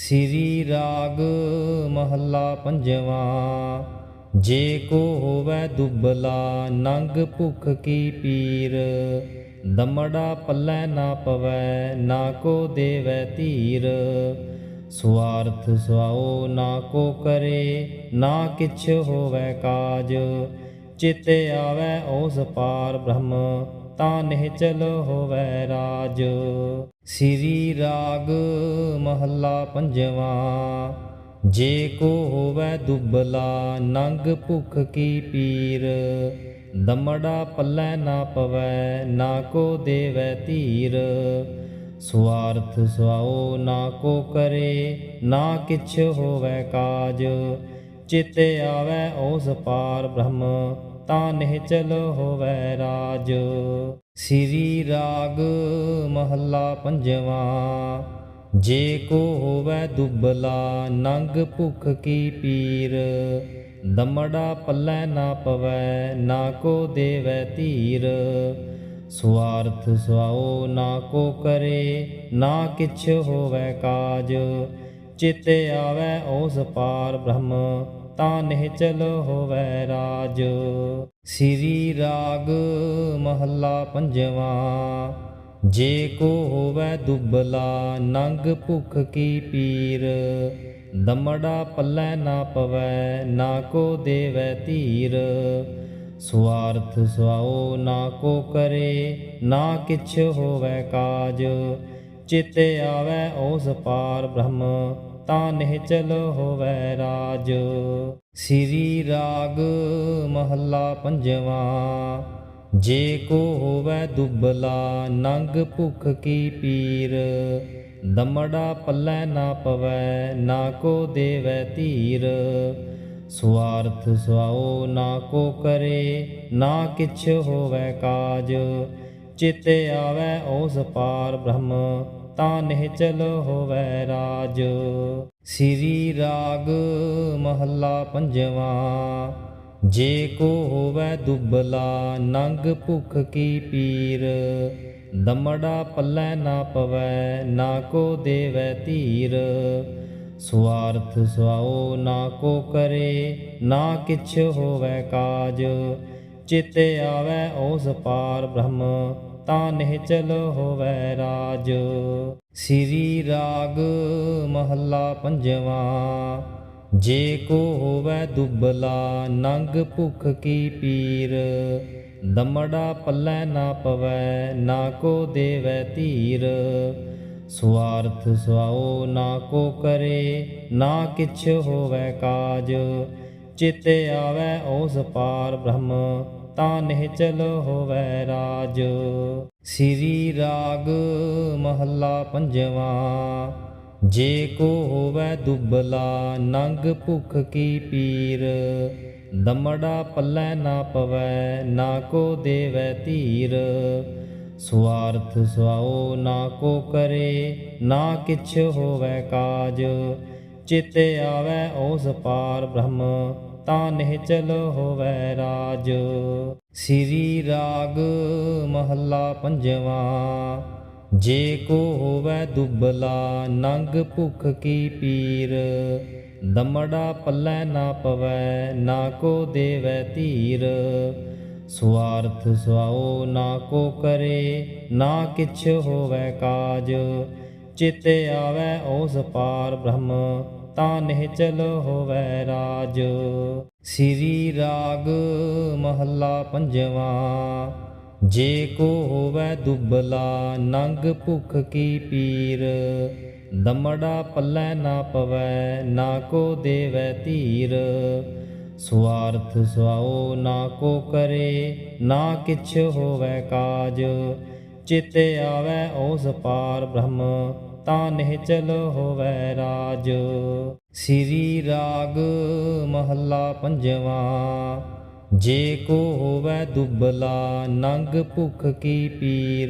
ਸ੍ਰੀ ਰਾਗ ਮਹੱਲਾ ਪੰਜਵਾਂ, ਜੇ ਕੋ ਹੋਵੈ ਦੁਬਲਾ ਨੰਗ ਭੁਖ ਕੀ ਪੀਰ, ਦਮੜਾ ਪੱਲੇ ਨਾ ਪਵੈ, ਨਾ ਕੋ ਦੇਵੈ ਧੀਰ। ਸਵਾਰਥ ਸੁਆਓ ਨਾ ਕੋ ਕਰੇ, ਨਾ ਕਿਛ ਹੋਵੈ ਕਾਜ, ਚਿਤ ਆਵੈ ਓਸ ਪਾਰ ਬ੍ਰਹਮ। ਤਾਂ ਨਿਹਚਲ ਹੋਵੈ ਰਾਜ। ਸ੍ਰੀ ਰਾਗ ਮਹੱਲਾ ਪੰਜਵਾਂ, ਜੇ ਕੋ ਹੋਵੈ ਦੁਬਲਾ, ਨੰਗ ਭੁਖ ਕੀ ਪੀਰ। ਦਮੜਾ ਪੱਲੇ ਨਾ ਪਵੈ, ਨਾ ਕੋ ਦੇਵੈ ਧੀਰ। ਸਵਾਰਥ ਸੁਆਓ, ਨਾ ਕੋ ਕਰੇ, ਨਾ ਕਿਛ ਹੋਵੈ ਕਾਜ। ਚਿਤ ਆਵੈ ਓਸ ਪਾਰ ਬ੍ਰਹਮ। ਤਾਂ ਨਿਹਚਲ ਹੋਵੈ ਰਾਜ। ਸ੍ਰੀ ਰਾਗ ਮਹੱਲਾ ਪੰਜਵਾਂ, ਜੇ ਕੋ ਹੋਵੈ ਦੁਬਲਾ, ਨੰਗ ਭੁਖ ਕੀ ਪੀਰ। ਦਮੜਾ ਪੱਲੇ ਨਾ ਪਵੈ, ਨਾ ਕੋ ਦੇਵੈ ਧੀਰ। ਸਵਾਰਥ ਸੁਆਓ, ਨਾ ਕੋ ਕਰੇ, ਨਾ ਕਿਛ ਹੋਵੈ ਕਾਜ। ਚਿਤ ਆਵੈ ਓਸ ਪਾਰ ਬ੍ਰਹਮ। ਤਾਂ ਨਿਹਚਲ ਹੋਵੈ ਰਾਜ। ਸ੍ਰੀ ਰਾਗ ਮਹੱਲਾ ਪੰਜਵਾਂ, ਜੇ ਕੋ ਹੋਵੈ ਦੁਬਲਾ, ਨੰਗ ਭੁਖ ਕੀ ਪੀਰ। ਦਮੜਾ ਪੱਲੇ ਨਾ ਪਵੈ, ਨਾ ਕੋ ਦੇਵੈ ਧੀਰ। ਸਵਾਰਥ ਸੁਆਓ, ਨਾ ਕੋ ਕਰੇ, ਨਾ ਕਿਛ ਹੋਵੈ ਕਾਜ। ਚਿਤ ਆਵੈ ਓਸ ਪਾਰ ਬ੍ਰਹਮ। ਤਾਂ ਨਿਹਚਲ ਹੋਵੈ ਰਾਜ। ਸ੍ਰੀ ਰਾਗ ਮਹੱਲਾ ਪੰਜਵਾਂ, ਜੇ ਕੋ ਹੋਵੈ ਦੁਬਲਾ, ਨੰਗ ਭੁਖ ਕੀ ਪੀਰ। ਦਮੜਾ ਪੱਲੇ ਨਾ ਪਵੈ, ਨਾ ਕੋ ਦੇਵੈ ਧੀਰ। ਸਵਾਰਥ ਸੁਆਓ, ਨਾ ਕੋ ਕਰੇ, ਨਾ ਕਿਛ ਹੋਵੈ ਕਾਜ। ਚੇਤੇ ਆਵੈ ਓਸ ਪਾਰ ਬ੍ਰਹਮ, ਤਾਂ ਨਿਹਚਲ ਹੋਵੈ ਰਾਜ। ਸ੍ਰੀ ਰਾਗ ਮਹੱਲਾ ਪੰਜਵਾਂ, ਜੇ ਕੋ ਹੋਵੈ ਦੁਬਲਾ, ਨੰਗ ਭੁਖ ਕੀ ਪੀਰ। ਦਮੜਾ ਪੱਲੇ ਨਾ ਪਵੈ, ਨਾ ਕੋ ਦੇਵੈ ਧੀਰ। ਸਵਾਰਥ ਸੁਆਓ, ਨਾ ਕੋ ਕਰੇ, ਨਾ ਕਿਛ ਹੋਵੈ ਕਾਜ। ਚਿਤ ਆਵੈ ਓਸ ਪਾਰ ਬ੍ਰਹਮ ਤਾਂ ਨਿਹਚਲ ਹੋਵੈ ਰਾਜ। ਸ੍ਰੀ ਰਾਗ ਮਹੱਲਾ ਪੰਜਵਾਂ, ਜੇ ਕੋ ਹੋਵੈ ਦੁਬਲਾ, ਨੰਗ ਭੁਖ ਕੀ ਪੀਰ। ਦਮੜਾ ਪੱਲੇ ਨਾ ਪਵੈ, ਨਾ ਕੋ ਦੇਵੈ ਧੀਰ। ਸਵਾਰਥ ਸੁਆਓ, ਨਾ ਕੋ ਕਰੇ, ਨਾ ਕਿਛ ਹੋਵੈ ਕਾਜ। ਚਿਤ ਆਵੈ ਓਸ ਪਾਰ ਬ੍ਰਹਮ ਤਾਂ ਨਿਹਚਲ ਹੋਵੈ ਰਾਜ। ਸ੍ਰੀ ਰਾਗ ਮਹੱਲਾ ਪੰਜਵਾਂ, ਜੇ ਕੋ ਹੋਵੈ ਦੁਬਲਾ, ਨੰਗ ਭੁਖ ਕੀ ਪੀਰ। ਦਮੜਾ ਪੱਲੇ ਨਾ ਪਵੈ, ਨਾ ਕੋ ਦੇਵੈ ਧੀਰ। ਸਵਾਰਥ ਸੁਆਓ, ਨਾ ਕੋ ਕਰੇ, ਨਾ ਕਿਛ ਹੋਵੈ ਕਾਜ। ਚਿਤ ਆਵੈ ਓਸ ਪਾਰ ਬ੍ਰਹਮ ਤਾਂ ਨਿਹਚਲ ਹੋਵੈ ਰਾਜ। ਸ੍ਰੀ ਰਾਗ ਮਹੱਲਾ ਪੰਜਵਾਂ, ਜੇ ਕੋ ਹੋਵੈ ਦੁਬਲਾ, ਨੰਗ ਭੁਖ ਕੀ ਪੀਰ। ਦਮੜਾ ਪੱਲੇ ਨਾ ਪਵੈ, ਨਾ ਕੋ ਦੇਵੈ ਧੀਰ। ਸਵਾਰਥ ਸੁਆਓ, ਨਾ ਕੋ ਕਰੇ, ਨਾ ਕਿਛ ਹੋਵੈ ਕਾਜ। ਚਿਤ ਆਵੈ ਓਸ ਪਾਰ ਬ੍ਰਹਮ ਤਾਂ ਨਿਹਚਲ ਹੋਵੈ ਰਾਜ। ਸ੍ਰੀ ਰਾਗ ਮਹੱਲਾ ਪੰਜਵਾਂ, ਜੇ ਕੋ ਹੋਵੈ ਦੁਬਲਾ, ਨੰਗ ਭੁਖ ਕੀ ਪੀਰ। ਦਮੜਾ ਪੱਲੇ ਨਾ ਪਵੈ, ਨਾ ਕੋ ਦੇਵੈ ਧੀਰ। ਸਵਾਰਥ ਸੁਆਓ, ਨਾ ਕੋ ਕਰੇ, ਨਾ ਕਿਛ ਹੋਵੈ ਕਾਜ। ਚਿਤ ਆਵੈ ਓਸ ਪਾਰ ਬ੍ਰਹਮ ਤਾਂ ਨਿਹਚਲ ਹੋਵੈ ਰਾਜ। ਸ੍ਰੀ ਰਾਗ ਮਹੱਲਾ ਪੰਜਵਾਂ, ਜੇ ਕੋ ਹੋਵੈ ਦੁਬਲਾ, ਨੰਗ ਭੁਖ ਕੀ ਪੀਰ।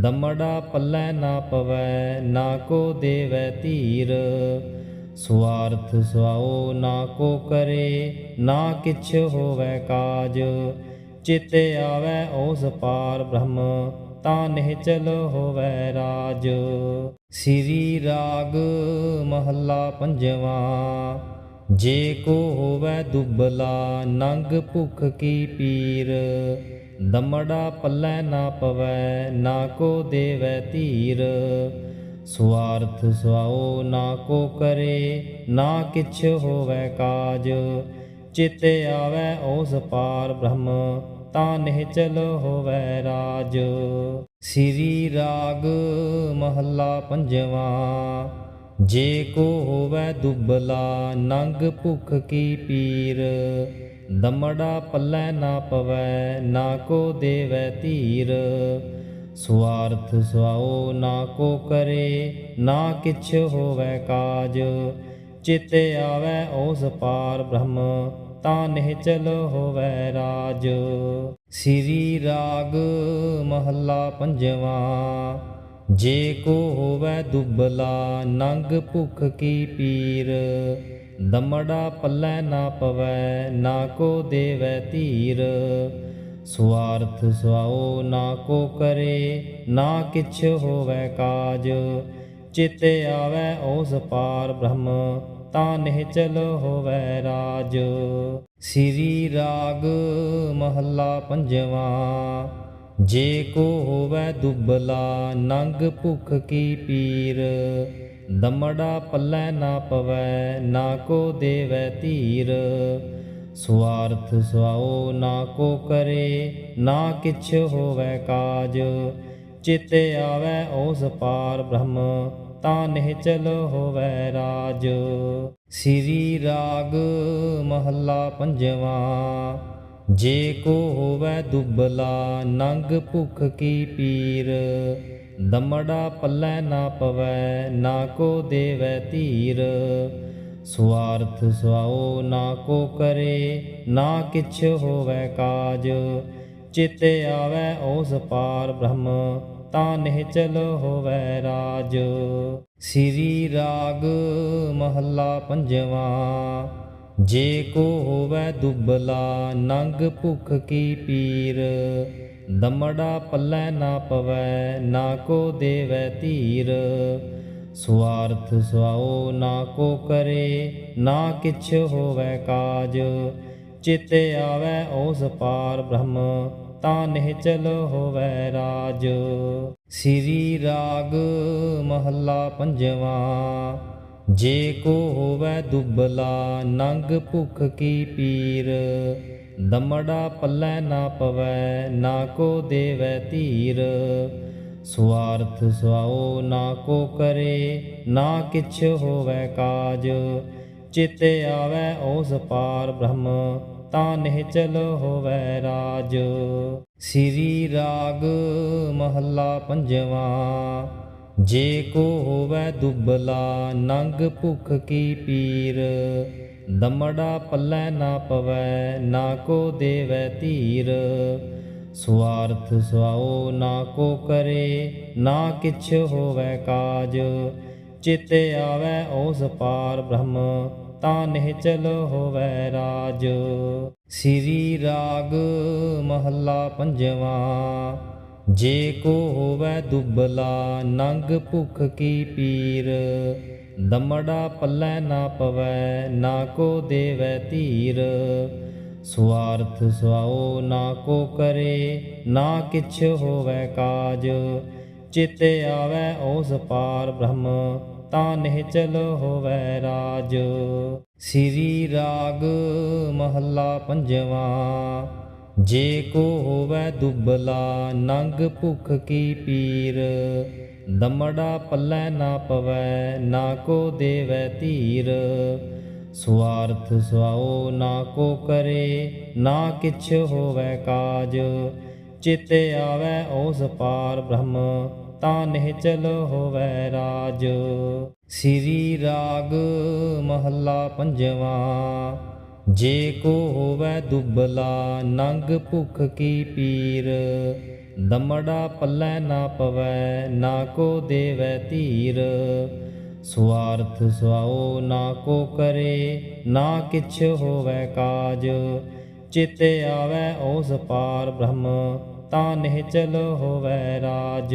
ਦਮੜਾ ਪੱਲੇ ਨਾ ਪਵੈ, ਨਾ ਕੋ ਦੇਵੈ ਧੀਰ। ਸਵਾਰਥ ਸੁਆਓ, ਨਾ ਕੋ ਕਰੇ, ਨਾ ਕਿਛ ਹੋਵੈ ਕਾਜ। ਚਿਤ ਆਵੈ ਓਸ ਪਾਰ ਬ੍ਰਹਮ ਤਾਂ ਨਿਹਚਲ ਹੋਵੈ ਰਾਜ। ਸ੍ਰੀ ਰਾਗ ਮਹੱਲਾ ਪੰਜਵਾਂ। ਜੇ ਕੋ ਹੋਵੈ ਦੁਬਲਾ, ਨੰਗ ਭੁਖ ਕੀ ਪੀਰ। ਦਮੜਾ ਪੱਲੇ ਨਾ ਪਵੈ, ਨਾ ਕੋ ਦੇਵੈ ਧੀਰ। ਸਵਾਰਥ ਸੁਆਓ, ਨਾ ਕੋ ਕਰੇ, ਨਾ ਕਿਛ ਹੋਵੈ ਕਾਜ। ਚਿਤ ਆਵੈ ਓਸ ਪਾਰ ਬ੍ਰਹਮ। ਤਾਂ ਨਿਹਚਲ ਹੋਵੈ ਰਾਜ। ਸ੍ਰੀ ਰਾਗ ਮਹੱਲਾ ਪੰਜਵਾਂ, ਜੇ ਕੋ ਹੋਵੈ ਦੁਬਲਾ, ਨੰਗ ਭੁਖ ਕੀ ਪੀਰ। ਦਮੜਾ ਪੱਲੇ ਨਾ ਪਵੈ, ਨਾ ਕੋ ਦੇਵੈ ਧੀਰ। ਸਵਾਰਥ ਸੁਆਓ, ਨਾ ਕੋ ਕਰੇ, ਨਾ ਕਿਛ ਹੋਵੈ ਕਾਜ। ਚਿਤ ਆਵੈ ਓਸ ਪਾਰ ਬ੍ਰਹਮ ਤਾਂ ਨਿਹਚਲ ਹੋਵੈ ਰਾਜ। ਸ੍ਰੀ ਰਾਗ ਮਹੱਲਾ ਪੰਜਵਾਂ, ਜੇ ਕੋ ਹੋਵੈ ਦੁਬਲਾ ਨੰਗ ਭੁਖ ਕੀ ਪੀਰ। ਦਮੜਾ ਪੱਲੇ ਨਾ ਪਵੈ, ਨਾ ਕੋ ਦੇਵੈ ਧੀਰ। ਸਵਾਰਥ ਸੁਆਓ ਨਾ ਕੋ ਕਰੇ, ਨਾ ਕਿਛ ਹੋਵੈ ਕਾਜ। ਚੇਤੇ ਆਵੈ ਓਸ ਪਾਰ ਬ੍ਰਹਮ, ਤਾਂ ਨਿਹਚਲ ਹੋਵੈ ਰਾਜ। ਸ੍ਰੀ ਰਾਗ ਮਹੱਲਾ ਪੰਜਵਾਂ, ਜੇ ਕੋ ਹੋਵੈ ਦੁਬਲਾ, ਨੰਗ ਭੁਖ ਕੀ ਪੀਰ। ਦਮੜਾ ਪੱਲੇ ਨਾ ਪਵੈ, ਨਾ ਕੋ ਦੇਵੈ ਧੀਰ। ਸਵਾਰਥ ਸੁਆਓ, ਨਾ ਕੋ ਕਰੇ, ਨਾ ਕਿਛ ਹੋਵੈ ਕਾਜ। ਚੇਤੇ ਆਵੈ ਓਸ ਪਾਰ ਬ੍ਰਹਮ, ਤਾਂ ਨਿਹਚਲ ਹੋਵੈ ਰਾਜ। ਸ੍ਰੀ ਰਾਗ ਮਹੱਲਾ ਪੰਜਵਾਂ, ਜੇ ਕੋ ਹੋਵੈ ਦੁਬਲਾ, ਨੰਗ ਭੁਖ ਕੀ ਪੀਰ। ਦਮੜਾ ਪੱਲੇ ਨਾ ਪਵੈ, ਨਾ ਕੋ ਦੇਵੈ ਧੀਰ। ਸਵਾਰਥ ਸੁਆਓ, ਨਾ ਕੋ ਕਰੇ, ਨਾ ਕਿਛ ਹੋਵੈ ਕਾਜ। ਚੇਤੇ ਆਵੈ ਓਸ ਪਾਰ ਬ੍ਰਹਮ, ਤਾਂ ਨਿਹਚਲ ਹੋਵੈ ਰਾਜ। ਸ੍ਰੀ ਰਾਗ ਮਹੱਲਾ ਪੰਜਵਾਂ, ਜੇ ਕੋ ਹੋਵੈ ਦੁਬਲਾ, ਨੰਗ ਭੁਖ ਕੀ ਪੀਰ। ਦਮੜਾ ਪੱਲੇ ਨਾ ਪਵੈ, ਨਾ ਕੋ ਦੇਵੈ ਧੀਰ। ਸਵਾਰਥ ਸੁਆਓ ਨਾ ਕੋ ਕਰੇ, ਨਾ ਕਿਛ ਹੋਵੈ ਕਾਜ। ਚੇਤੇ ਆਵੈ ਓਸ ਪਾਰ ਬ੍ਰਹਮ, ਤਾਂ ਨਿਹਚਲ ਹੋਵੈ ਰਾਜ। ਸ੍ਰੀ ਰਾਗ ਮਹੱਲਾ ਪੰਜਵਾਂ, ਜੇ ਕੋ ਹੋਵੈ ਦੁਬਲਾ, ਨੰਗ ਭੁਖ ਕੀ ਪੀਰ। ਦਮੜਾ ਪੱਲੇ ਨਾ ਪਵੈ, ਨਾ ਕੋ ਦੇਵੈ ਧੀਰ। ਸਵਾਰਥ ਸੁਆਓ ਨਾ ਕੋ ਕਰੇ, ਨਾ ਕਿਛ ਹੋਵੈ ਕਾਜ। ਚਿਤ ਆਵੈ ਓਸ ਪਾਰ ਬ੍ਰਹਮ ਤਾਂ ਨਿਹਚਲ ਹੋਵੈ ਰਾਜ। ਸ੍ਰੀ ਰਾਗ ਮਹੱਲਾ ਪੰਜਵਾਂ, ਜੇ ਕੋ ਹੋਵੈ ਦੁਬਲਾ ਨੰਗ ਭੁਖ ਕੀ ਪੀਰ। ਦਮੜਾ ਪੱਲੇ ਨਾ ਪਵੈ, ਨਾ ਕੋ ਦੇਵੈ ਧੀਰ। ਸਵਾਰਥ ਸੁਆਓ ਨਾ ਕੋ ਕਰੇ, ਨਾ ਕਿਛ ਹੋਵੈ ਕਾਜ। ਚੇਤੇ ਆਵੈ ਓਸ ਪਾਰ ਬ੍ਰਹਮ, ਤਾਂ ਨਿਹਚਲ ਹੋਵੈ ਰਾਜ। ਸ੍ਰੀ ਰਾਗ ਮਹੱਲਾ ਪੰਜਵਾਂ, ਜੇ ਕੋ ਹੋਵੈ ਦੁਬਲਾ, ਨੰਗ ਭੁਖ ਕੀ ਪੀਰ। ਦਮੜਾ ਪੱਲੇ ਨਾ ਪਵੈ, ਨਾ ਕੋ ਦੇਵੈ ਧੀਰ। ਸਵਾਰਥ ਸੁਆਓ ਨਾ ਕੋ ਕਰੇ, ਨਾ ਕਿਛ ਹੋਵੈ ਕਾਜ। ਚੇਤੇ ਆਵੈ ਓਸ ਪਾਰ ਬ੍ਰਹਮ, ਤਾਂ ਨਿਹਚਲ ਹੋਵੈ ਰਾਜ। ਸ੍ਰੀ ਰਾਗ ਮਹੱਲਾ ਪੰਜਵਾਂ, ਜੇ ਕੋ ਹੋਵੈ ਦੁਬਲਾ, ਨੰਗ ਭੁਖ ਕੀ ਪੀਰ। ਦਮੜਾ ਪੱਲੇ ਨਾ ਪਵੈ, ਨਾ ਕੋ ਦੇਵੈ ਧੀਰ। ਸੁਆਰਥ ਸੁਆਓ ਨਾ ਕੋ ਕਰੇ, ਨਾ ਕਿਛ ਹੋਵੈ ਕਾਜ। ਚੇਤੇ ਆਵੈ ਓਸ ਪਾਰ ਬ੍ਰਹਮ, ਤਾਂ ਨਿਹਚਲ ਹੋਵੈ ਰਾਜ। ਸ੍ਰੀ ਰਾਗ ਮਹੱਲਾ ਪੰਜਵਾਂ, ਜੇ ਕੋ ਹੋਵੈ ਦੁਬਲਾ, ਨੰਗ ਭੁਖ ਕੀ ਪੀਰ। ਦਮੜਾ ਪੱਲੇ ਨਾ ਪਵੈ, ਨਾ ਕੋ ਦੇਵੈ ਧੀਰ। ਸੁਆਰਥ ਸੁਆਓ ਨਾ ਕੋ ਕਰੇ, ਨਾ ਕਿਛ ਹੋਵੈ ਕਾਜ। ਚੇਤੇ ਆਵੈ ਉਸ ਪਾਰ ਬ੍ਰਹਮ ਤਾਂ ਨਿਹਚਲ ਹੋਵੈ ਰਾਜ।